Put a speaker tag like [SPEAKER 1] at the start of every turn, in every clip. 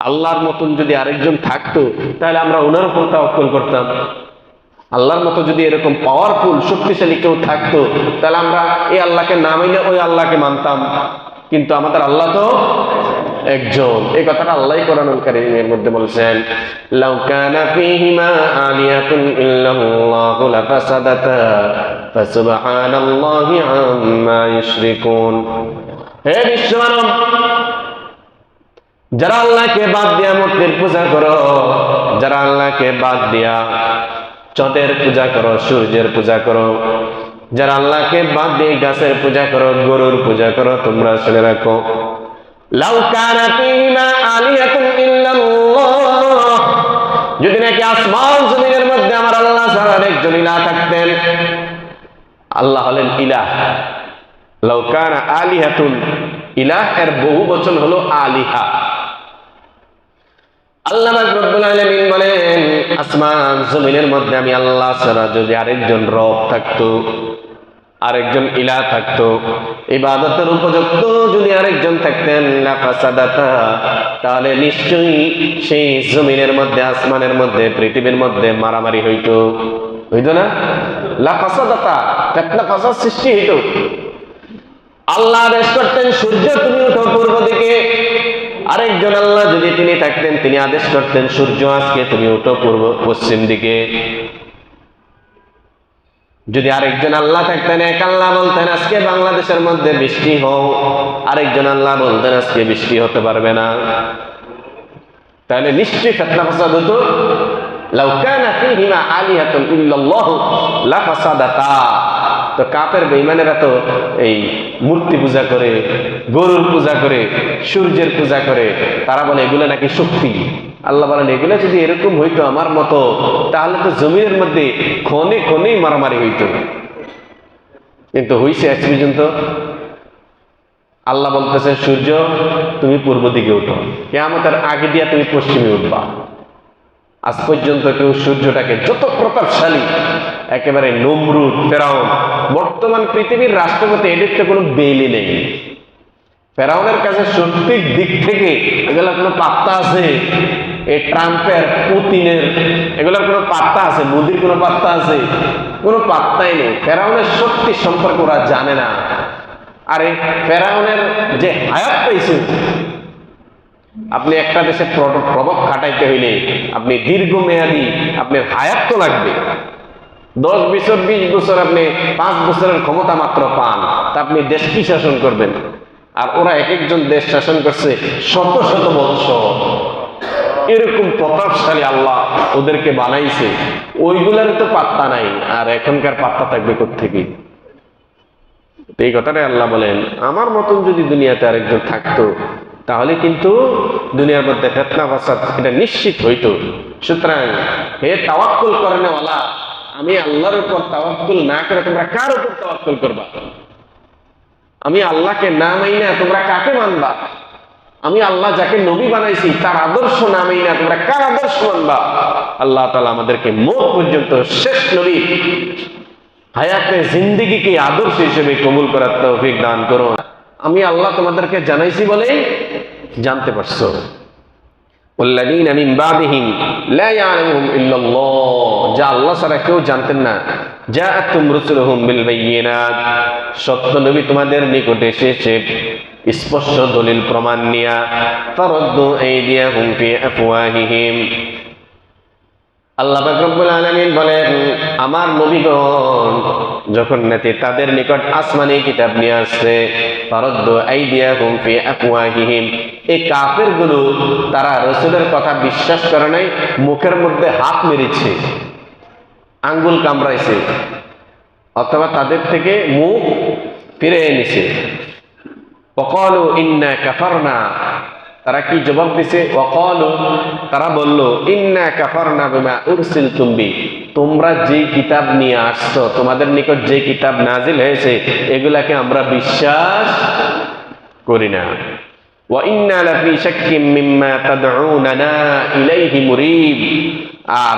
[SPEAKER 1] আল্লাহর মতন যদি আরেকজন থাকতো, তাহলে আমরা ওনার উপর তাওয়াক্কুল করতাম। আল্লাহর মতো যদি এরকম পাওয়ারফুল শক্তিশালী কেউ থাকতো, তাহলে আমরা এই আল্লাহকে না মাইলে ওই আল্লাহকে মানতাম। কিন্তু আমাদের আল্লাহ তো একজন। এই কথাটা আল্লাহ কোরআন মধ্যে বলছেন হে বিশ্বমানব যারা আল্লাহকে বাদ দিয়া মূর্তির পূজা করো, যারা আল্লাহকে বাদ দিয়া চঁদের পূজা করো, সূর্যের পূজা করো, যারা আল্লাহকে বাদ দিয়ে গাছের পূজা করো, গরুর পূজা করো, তোমরা শুনে রাখো। যদি নাকি আসমান জমিনের মধ্যে আমার আল্লাহ ছাড়া একজন ইলাহ থাকতেন, আল্লাহ হলেন ইলাহ। লাউ কানা আলিহাতুন ইলাহ এর বহু বচন হলো আলিহা। ইলা থাকতো আরেকজন থাকতেন, লাফাসাদাতা, তাহলে নিশ্চয়ই সেই জমিনের মধ্যে, আসমানের মধ্যে, পৃথিবীর মধ্যে মারামারি হইতো। হইতো না? লাফাসাদাতা ফেতনা সৃষ্টি হইতো। আল্লাহ আদেশ করতেন, সূর্য তুমি উঠো পূর্ব দিকে আরেকজন আল্লাহ যদি তিনি থাকতেন, তিনি আদেশ করতেন, সূর্য আজকে তুমি উঠো পূর্ব, পশ্চিম দিকে। যদি আরেকজন আল্লাহ থাকতেন, এক আল্লাহ বলতেন, আজকে বাংলাদেশের মধ্যে বৃষ্টি হোক। আরেকজন আল্লাহ বলতেন, আজকে বৃষ্টি হতে পারবে না। তাহলে নিশ্চয়ই ফেতনা ফাসাদ হতো। লাউ কানা ফীহিমা আলিহাতুন ইল্লাল্লাহু লাফাসাদাতা। তো কাপের বেঈমানেরা তো এই মূর্তি পূজা করে, গরুর পূজা করে, সূর্যের পূজা করে, তারা বলে এগুলো নাকি শক্তি। আল্লাহ বলেন, এগুলো যদি এরকম হইতো আমার মতো, তাহলে তো জমিনের মধ্যে ক্ষণে ক্ষণেই মারামারি হইতো। কিন্তু হইছে আজ পর্যন্ত। আল্লাহ বলতেছে সূর্য, তুমি পূর্ব দিকে উঠো। কেয়ামতের আগে দিয়া তুমি পশ্চিমে উঠবা। আজ পর্যন্ত কেউ সূর্যটাকে যত প্রতাপশালী, একেবারে নমরুদ, ফেরাউন, বর্তমান পৃথিবীর রাষ্ট্রপতি, এদের তো কোনো বেলি নেই। ফেরাউনের কাছে শক্তির দিক থেকে এগুলোর কোনো পাত্তা আছে? এই ট্রাম্পের, পুতিনের, এগুলোর কোনো পাত্তা আছে? মোদির কোনো পাত্তা আছে? কোনো পাত্তাই নেই। ফেরাউনের শক্তি সম্পর্কে ওরা জানে না। আরে, ফেরাউনের যে হায়াত পাইছে আপনি একটা দেশে প্রভাব খাটাইতে হইলে আপনি দীর্ঘমেয়াদী আপনার হায়াত তো লাগবে। দশ বছর, বিশ বছর আপনি পাঁচ বছরের ক্ষমতা মাত্র পান, তা আপনি দেশ কি শাসন করবেন? আর ওরা এক একজন দেশ শাসন করছে শত শত বৎসর। এরকম প্রতাপশালী আল্লাহ ওদেরকে বানাইছে। ওইগুলার তো পাত্তা নাই, আর এখনকার পাত্তা থাকবে কোথেকে এই কথাটাই আল্লাহ বলেন, আমার মতন যদি দুনিয়াতে আরেকজন থাকতো তাহলে কিন্তু দুনিয়ার মধ্যে ফেতনা, ফাসাদ, এটা নিশ্চিত হইতো। সুতরাং হে তাওয়াক্কুল করেনেওয়ালা, আমি আল্লাহর উপর তাওয়াক্কুল না করে তোমরা কার উপর তাওয়াক্কুল করবা? আমি আল্লাহকে না মাইনা তোমরা কাকে মানবা? আমি আল্লাহ যাকে নবী বানাইছি, তার আদর্শ না মাইনা তোমরা কার আদর্শ মানবা? আল্লাহ তাআলা আমাদেরকে মুখ পর্যন্ত শেষ নবী হায়াতে জিন্দিগিকে আদর্শ হিসেবে কবুল করার তৌফিক দান করুন। আমি আল্লাহ তোমাদেরকে জানাইছি বলেই জানতে পারছো والذين من بعدهم لا يعلمهم الا الله যা আল্লাহ ছাড়া কেউ জানতেন না জাআতুম রুসুলুহুম বিল বাইয়িনাত সত্য নবী তোমাদের নিকটে এসেছে স্পষ্ট দলিল প্রমাণ নিয়া ফারাদ্দু আইদিয়াহুম ফি আফওয়াহিহিম আল্লাহ রব্বুল আলামিন বলেন আমার নবীগণ যখন নাকি তাদের নিকট আসমানি কিতাব নিয়ে আসছে ফারাদ্দ আইদিয়াহুম ফি আফওয়াহিহিম এই কাফেরগুলো তারা রসুলের কথা বিশ্বাস করে নাই, মুখের মধ্যে হাত মেরেছে, আঙ্গুল কামড়াইছে, অথবা তাদের থেকে মুখ ফিরে এনেছে। অকলু ইন্না কাফারনা, তারা কি জবাব দিছে? অকলু তারা বলল, ইন্না কাফারনা বিমা উরসিল তুমি তোমরা যে কিতাব নিয়ে আসছো, তোমাদের নিকট যে কিতাব নাজিল হয়েছে, এগুলাকে আমরা বিশ্বাস করি না। وإنا لفي شك مما تدعوننا إليه مريب আর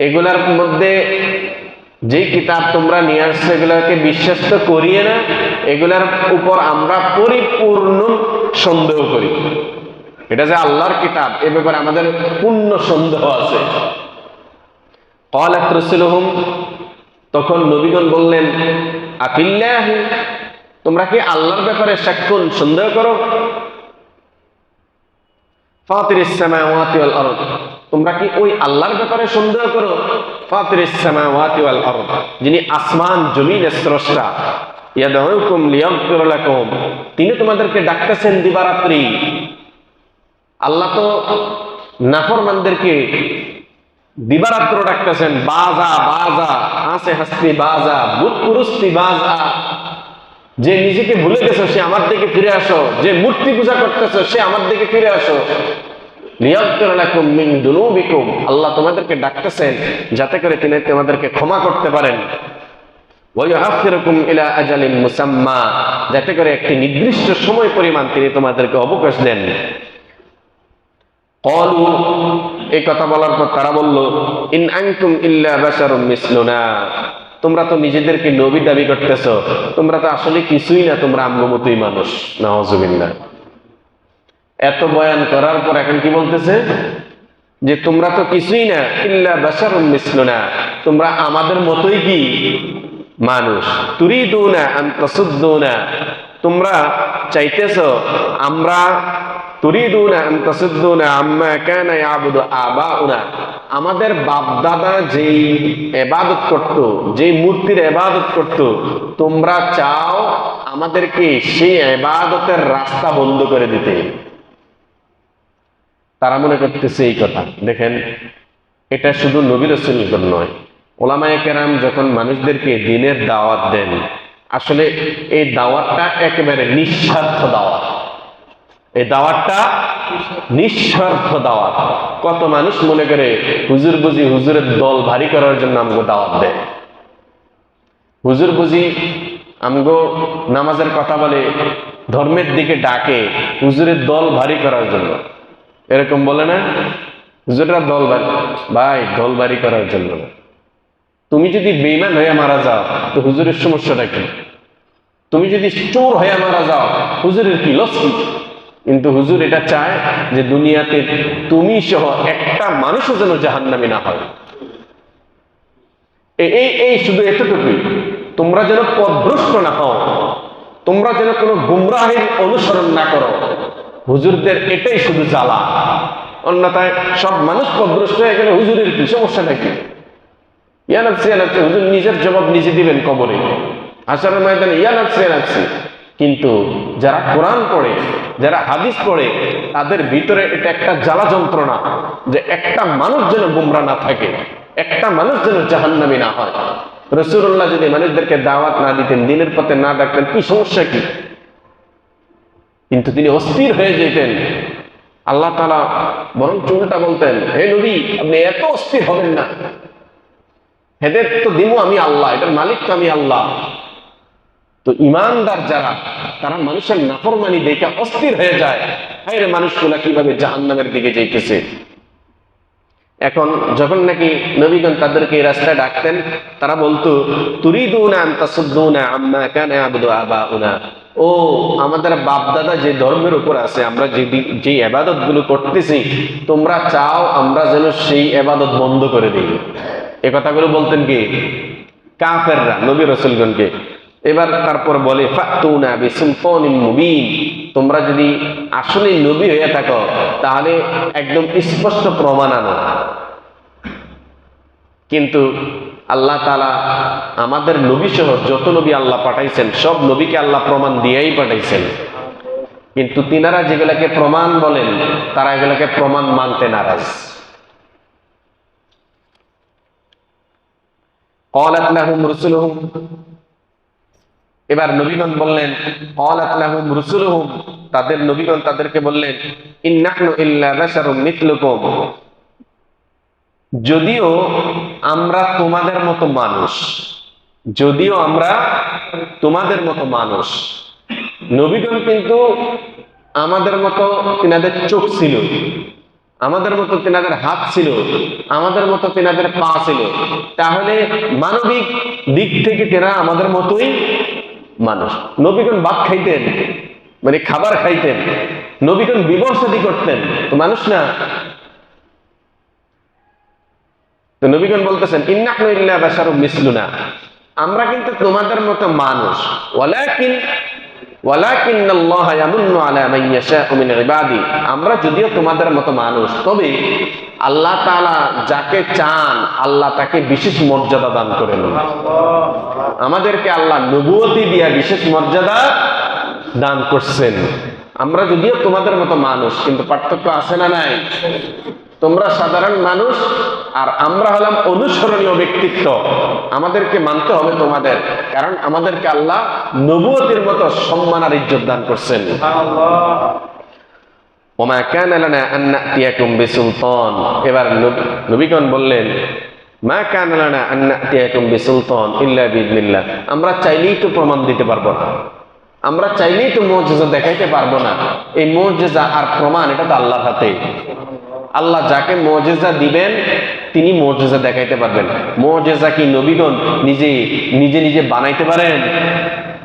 [SPEAKER 1] এগুলার মধ্যে যে কিতাব তোমরা নিয়ে আসছো এগুলোকে বিশ্বাস তো করিয়ে না এগুলার উপর আমরা পরিপূর্ণ সন্দেহ করি এটা যে আল্লাহর কিতাব এ ব্যাপারে আমাদের পূর্ণ সন্দেহ আছে قالت رسلهم তখন নবীগণ বললেন আফিল্লাহ তোমরা কি আল্লাহর ব্যাপারে সাক্ষণ সন্দেহ করো? ওয়াল আরদ। তোমরা কি ওই আল্লাহর ব্যাপারে সন্দেহ করো? ওয়াল আরদ। যিনি আসমান জমিনের স্রষ্টা। তিনি তোমাদেরকে ডাকতেছেন দিবারাত্রি। আল্লাহ তো নাফরমানদেরকে দিবারাত্র ডাকতেছেন, বাজা বাজা, হাসে হাসতি বাজা বুত পুরুস্তি বাজা। যে নিজেকে ভুলে গেছো, সে আমার দিকে ফিরে আসো। যে মূর্তি পূজা করতেছো, সে আমার দিকে ফিরে আসো। আল্লাহ তোমাদেরকে ডাকতেছেন যাতে করে তিনি তোমাদেরকে ক্ষমা করতে পারেন। মুসাম্মা। যাতে করে একটি নির্দিষ্ট সময় পরিমাণ তিনি তোমাদেরকে অবকাশ দেন। কলু এই কথা বলার পর তারা বলল, ইন আনতুম ইল্লা বাশারুম মিসলুনা। তোমরা তো নিজেদেরকে নবী দাবি করতেছো। তোমরা তো আসলে কিছুই না, তোমরা আমগো মতোই মানুষ। নাউজুবিল্লাহ। এত বয়ান করার পর এখন কি বলতেছে? যে তোমরা তো কিছুই না, ইল্লা বাসার বাশারুম মিসলুনা। তোমরা আমাদের মতোই কি? মানুষ। তুরিদুনা আন তাসুদ্দুনা। তোমরা চাইতেছো, আমরা তুরিদুনা আন তাসুদ্দুনা আম্মা আমাদের বাপদাদা যেই ইবাদত করত, যেই মূর্তির এবাদত করত, তোমরা চাও আমাদেরকে সেই এবাদতের রাস্তা বন্ধ করে দিতে। তারা মনে করতেছে এই কথা। দেখেন, এটা শুধু নবী রসুলগণ নয়। ওলামায়ে কেরাম যখন মানুষদেরকে দিনের দাওয়াত দেন, আসলে এই দাওয়াতটা একেবারে নিঃস্বার্থ দাওয়াত। এই দাওয়াতটা নিঃস্বার্থ দাওয়াত। কত মানুষ মনে করে হুজুর বুঝি হুজুরের দল ভারী করার জন্য আমগো দাওয়াত দেয়। হুজুর বুঝি আমগো নামাজের কথা বলে ধর্মের দিকে ডাকে হুজুরের দল ভারী করার জন্য। এরকম বলে না? হুজুররা দল ভাই, দল ভারী করার জন্য না। তুমি যদি বেইমান হয়ে মারা যাও, তো হুজুরের সমস্যাটা কি? তুমি যদি চোর হয়ে মারা যাও, হুজুরের কি লস কিন্তু হুজুর এটা চায় যে দুনিয়াতে তুমি সহ একটা মানুষও যেন জাহান্নামি না হয়। এই এই শুধু এতটুকুই। তোমরা যেন পদভ্রষ্ট না হও। তোমরা যেন কোনো গুমরাহের অনুসরণ না করো। হুজুরদের এটাই শুধু জ্বালা। অন্যথায় সব মানুষ পদভ্রষ্ট হয়ে গেলে হুজুরের কি সমস্যাটা কি ইয়ানাফসি ইয়ানাফসি। হুজুর নিজের জবাব নিজে দিবেন কবরে। আসার ময়দানে ইয়ানাফসি ইয়ানাফসি। কিন্তু যারা কোরআন পড়ে, যারা হাদিস পড়ে, তাদের ভিতরে এটা একটা জ্বালা যন্ত্রণা যে একটা মানুষ যেন গুমরা না থাকে, একটা মানুষ যেন জাহান্নামি না হয়। রসুল্লাহ যদি মানুষদেরকে দাওয়াত না দিতেন, দিনের পথে না ডাকতেন, কি সমস্যা কি? কিন্তু তিনি অস্থির হয়ে যেতেন। আল্লাহ তালা বরং চুলটা বলতেন, হে নবী, আপনি এত অস্থির হবেন না। হেদের তো দিমু আমি আল্লাহ এটার মালিক তো আমি আল্লাহ। তো ইমানদার যারা, তারা মানুষের নাফরমানি দেখে অস্থির হয়ে যায়। মানুষগুলা কীভাবে জাহান্নামের দিকে যাইতেছে। এখন যখন নাকি নবীগণ তাদেরকে এই রাস্তায় ডাকতেন, তারা বলতো ও, আমাদের বাপ দাদা যে ধর্মের উপর আছে, আমরা যে যে ইবাদতগুলো করতেছি, তোমরা চাও আমরা যেন সেই ইবাদত বন্ধ করে দিই। এ কথাগুলো বলতেন কি? কাফেররা, নবী রসুলগণকে। এবার তারপর বলে ফাতুনা বিসুলতানিন মুবিন তোমরা যদি আসলে নবী হয়ে থাকো তাহলে একদম স্পষ্ট প্রমাণ আনো কিন্তু আল্লাহ তালা আমাদের নবী সহ যত নবী আল্লাহ পাঠাইছেন সব নবীকে আল্লাহ প্রমাণ দিয়েই পাঠাইছেন কিন্তু তিনারা যেগুলাকে প্রমাণ বলেন তারা এগুলাকে প্রমাণ মানতে নারাজ قالت لهم رسلهم এবার নবীগণ বললেন তাদের নবীগণ তাদেরকে বললেন যদিও আমরা তোমাদের মতো মানুষ, যদিও আমরা তোমাদের মতো মানুষ, নবীগণ কিন্তু আমাদের মতো তিনাদের চোখ ছিল, আমাদের মতো তিনাদের হাত ছিল, আমাদের মতো তিনাদের পা ছিল। তাহলে মানবিক দিক থেকে তেনারা আমাদের মতোই মানুষ। নবীগণ বাপ খাইতেন মানে খাবার খাইতেন, নবীগণ বিবর্ষাদি করতেন, তো মানুষ না? তো নবীগণ বলতেছেন ইন্নাহনু ইল্লা বাশারুম মিসলুনা। আমরা কিন্তু তোমাদের মতো মানুষ। ওয়ালাকিন আমরা যদিও তোমাদের মতো মানুষ তবে আল্লাহ তাআলা যাকে চান আল্লাহ তাকে বিশেষ মর্যাদা দান করেন আমাদেরকে আল্লাহ নবুয়তি দিয়া বিশেষ মর্যাদা দান করছেন। আমরা যদিও তোমাদের মতো মানুষ কিন্তু পার্থক্য আছে না নাই? তোমরা সাধারণ মানুষ আর আমরা হলাম অনুসরণীয় ব্যক্তিত্ব। আমাদেরকে মানতে হবে তোমাদের কারণ আমাদেরকে আল্লাহ নবুয়তির মতো সম্মান আর ইজ্জত দান করছেন। ওমা কানা এবার নবীগণ বললেন মা কানা লানা আন নাতিয়াকুম বিসুলতান ইল্লা বিইذنিল্লাহ আমরা চাইলেই তো প্রমাণ দিতে পারব না। আমরা চাইলেই তো মুজিজা দেখাইতে পারব না। এই মুজিজা আর প্রমাণ এটা তো আল্লাহর হাতে। আল্লাহ যাকে মুজিজা দিবেন, তিনি মুজিজা দেখাইতে পারবেন। মুজিজা কি নবীগণ নিজে নিজে নিজে বানাইতে পারেন?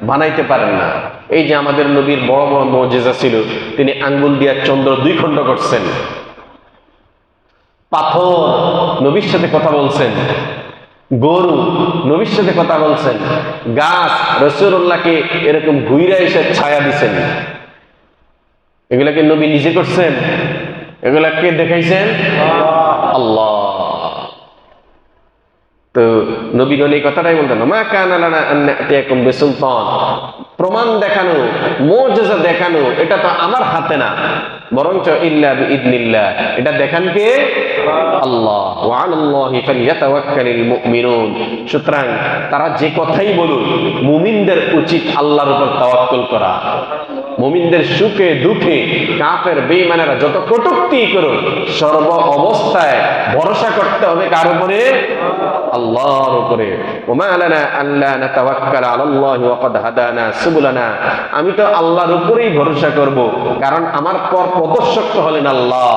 [SPEAKER 1] বানাইতে পারেন না। এই যে আমাদের নবীর বড় বড় মজেজা ছিল, তিনি আঙ্গুল দিয়া চন্দ্র দুই খণ্ড করছেন। পাথর নবীর সাথে কথা বলছেন। গরু নবীর সাথে কথা বলছেন। গাছ রসুল্লাহকে এরকম ঘুইরা এসে ছায়া দিছেন। এগুলাকে নবী নিজে করছেন? এগুলাকে দেখাইছেন? আল্লাহ। তো নবীগণ এই কথাটাই বলতেন, মা কানা লানা বিসুলতান। প্রমাণ দেখানো, মুজিজা দেখানো, এটা তো আমার হাতে না। বরঞ্চ ইল্লা বিইذনিল্লাহ এটা দেখান কে? আল্লাহ। ওয়া আলাল্লাহি ফালইয়াতাওয়াক্কালিল মুমিনুন। সুতরাং তারা যে কথাই বলুন মুমিনদের উচিত আল্লাহর উপর তাওয়াক্কুল করা। মুমিনদের সুখে, দুঃখে কাফের, বেঈমানেরা যত কটুক্তি করুক, সর্ব অবস্থায় ভরসা করতে হবে কার উপরে? আল্লাহর উপরে। আমি তো আল্লাহর উপরেই ভরসা করব, কারণ আমার পর প্রদর্শক হলেন আল্লাহ।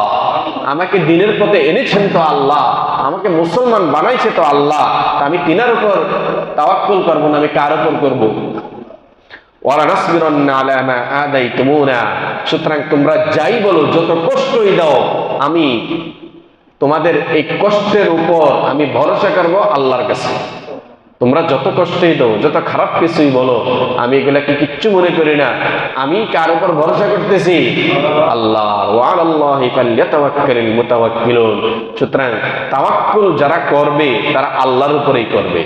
[SPEAKER 1] আমাকে দিনের পথে এনেছেন তো আল্লাহ, আমাকে মুসলমান বানাইছে তো আল্লাহ। আমি তিনার উপর তাওয়াক্কুল করব না, আমি কার উপর করব? সুতরাং তোমরা যাই বলো, যত কষ্টই দাও, আমি তোমাদের এই কষ্টের উপর আমি ভরসা আল্লাহর কাছে। তোমরা যত কষ্টই দাও, যত খারাপ কিছুই বলো, আমি এগুলাকে কিচ্ছু মনে করি না। আমি কার উপর ভরসা করতেছি? আল্লাহ সুতরাং তাওয়াক্কুল যারা করবে, তারা আল্লাহর উপরেই করবে।